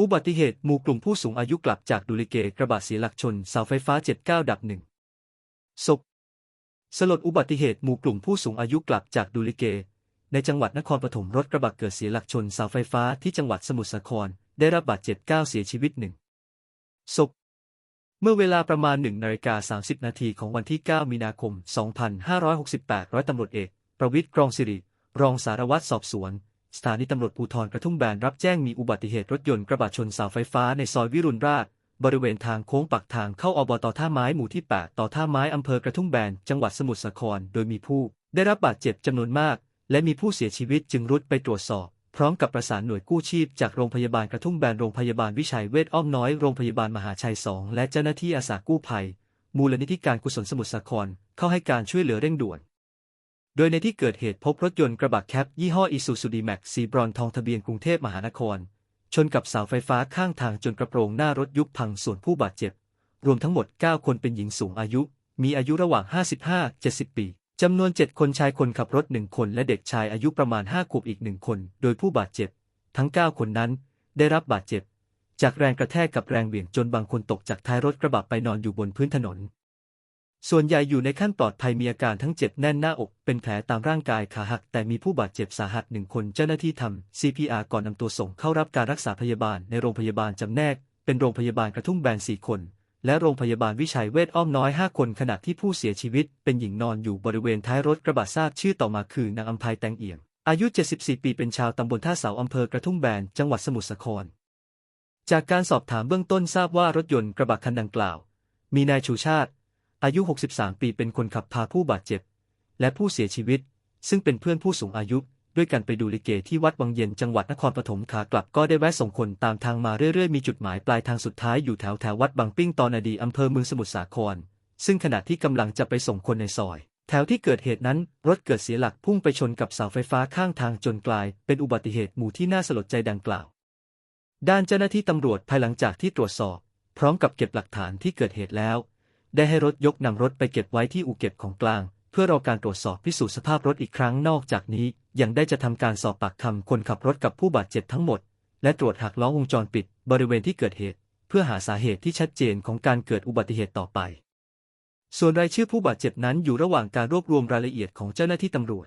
อุบัติเหตุหมู่กลุ่มผู้สูงอายุกลับจากดูลิเกกระบะเสียหลักชนเสาไฟฟ้า 79 ดับหนึ่งศพสลดอุบัติเหตุหมู่กลุ่มผู้สูงอายุกลับจากดูลิเก ในจังหวัดนครปฐมรถกระบะเกิดเสียหลักชนเสาไฟฟ้าที่จังหวัดสมุทรสาคร ได้รับบาดเจ็บ 9 เสียชีวิตหนึ่งศพเมื่อเวลาประมาณ1นาฬิกา30 นาทีของวันที่ 9 มีนาคม 2568 ร้อยตำรวจเอก ประวิตรกรองสิริ รองสารวัตรสอบสวน สถานีตำรวจภูธรกระทุ่มแบนรับแจ้งมีอุบัติเหตุรถยนต์กระบะชนเสาไฟฟ้าในซอยวิรุณราช บริเวณทางโค้งปักทางเข้าอบตท่าไม้หมู่ที่ 8 ต่อท่าไม้อำเภอกระทุ่มแบนจังหวัดสมุทรสาคร โดยมีผู้ ได้รับบาดเจ็บจำนวนมาก และมีผู้เสียชีวิตจึงรุดไปตรวจสอบ พร้อมกับประสานหน่วยกู้ชีพจากโรงพยาบาลกระทุ่มแบนโรงพยาบาลวิชัยเวชอ้อมน้อยโรงพยาบาลมหาชัย2และเจ้าหน้าที่อาสากู้ภัย มูลนิธิการกุศลสมุทรสาครเข้าให้การช่วยเหลือเร่งด่วน โดยในที่เกิดเหตุพบรถยนต์กระบะแคปยี่ห้ออีซูซูดีแม็กสีบรอนทองทะเบียนกรุงเทพมหานคร ชนกับเสาไฟฟ้าข้างทางจนกระโปรงหน้ารถยุบพังส่วนผู้บาดเจ็บ รวมทั้งหมด 9 คนเป็นหญิงสูงอายุ มีอายุระหว่าง 55-70 ปีจำนวน 7 คนชายคนขับรถ 1 คนและเด็กชายอายุประมาณ 5 ขวบอีก 1 คน โดยผู้บาดเจ็บ ทั้ง 9 คนนั้นได้รับบาดเจ็บ จากแรงกระแทกกับแรงเหวี่ยงจนบางคนตกจากท้ายรถกระบะไปนอนอยู่บนพื้นถนน ส่วนใหญ่อยู่ในขั้นปลอดภัยมีอาการทั้งเจ็บแน่นหน้าอก เป็นแผลตามร่างกายขาหัก แต่มีผู้บาดเจ็บสาหัสหนึ่งคนเจ้าหน้าที่ทำ CPR ก่อนนำตัวส่งเข้ารับการรักษาพยาบาลในโรงพยาบาลจำแนก เป็นโรงพยาบาลกระทุ่มแบนสี่คน และโรงพยาบาลวิชัยเวชอ้อมน้อย 5 คนขณะที่ผู้เสียชีวิต เป็นหญิงนอนอยู่บริเวณท้ายรถกระบะทราบชื่อต่อมาคือนางอัมภัยแตงเอี่ยมอายุ 74 ปี เป็นชาวตำบลท่าเสาอำเภอกระทุ่มแบน จังหวัดสมุทรสาคร จากการสอบถามเบื้องต้นทราบว่ารถยนต์กระบะคันดังกล่าว มีนายชูชาติ อายุ 63 ปีเป็นคนขับพาผู้บาดเจ็บ และผู้เสียชีวิต ซึ่งเป็นเพื่อนผู้สูงอายุ ด้วยกันไปดูลิเกที่วัดวังเย็นจังหวัดนครปฐมขากลับก็ได้แวะส่งคนตามทางมาเรื่อยๆ มีจุดหมายปลายทางสุดท้ายอยู่แถวแถววัดบางปิ้งตอนอดีอำเภอเมืองสมุทรสาคร ซึ่งขณะที่กำลังจะไปส่งคนในซอยแถวที่เกิดเหตุนั้น รถเกิดเสียหลักพุ่งไปชนกับเสาไฟฟ้าข้างทางจนกลาย เป็นอุบัติเหตุหมู่ที่น่าสลดใจดังกล่าว ด้านเจ้าหน้าที่ตำรวจภายหลังจากที่ตรวจสอบ พร้อมกับเก็บหลักฐานที่เกิดเหตุแล้ว ได้ให้รถยกนำรถไปเก็บไว้ที่อู่เก็บของกลาง เพื่อรอการตรวจสอบพิสูจน์สภาพรถอีกครั้งนอกจากนี้ ยังได้จะทำการสอบปากคำคนขับรถกับผู้บาดเจ็บทั้งหมด และตรวจหักล้อวงจรปิด บริเวณที่เกิดเหตุ เพื่อหาสาเหตุที่ชัดเจนของการเกิดอุบัติเหตุต่อไป ส่วนรายชื่อผู้บาดเจ็บนั้นอยู่ระหว่างการรวบรวมรายละเอียดของเจ้าหน้าที่ตำรวจ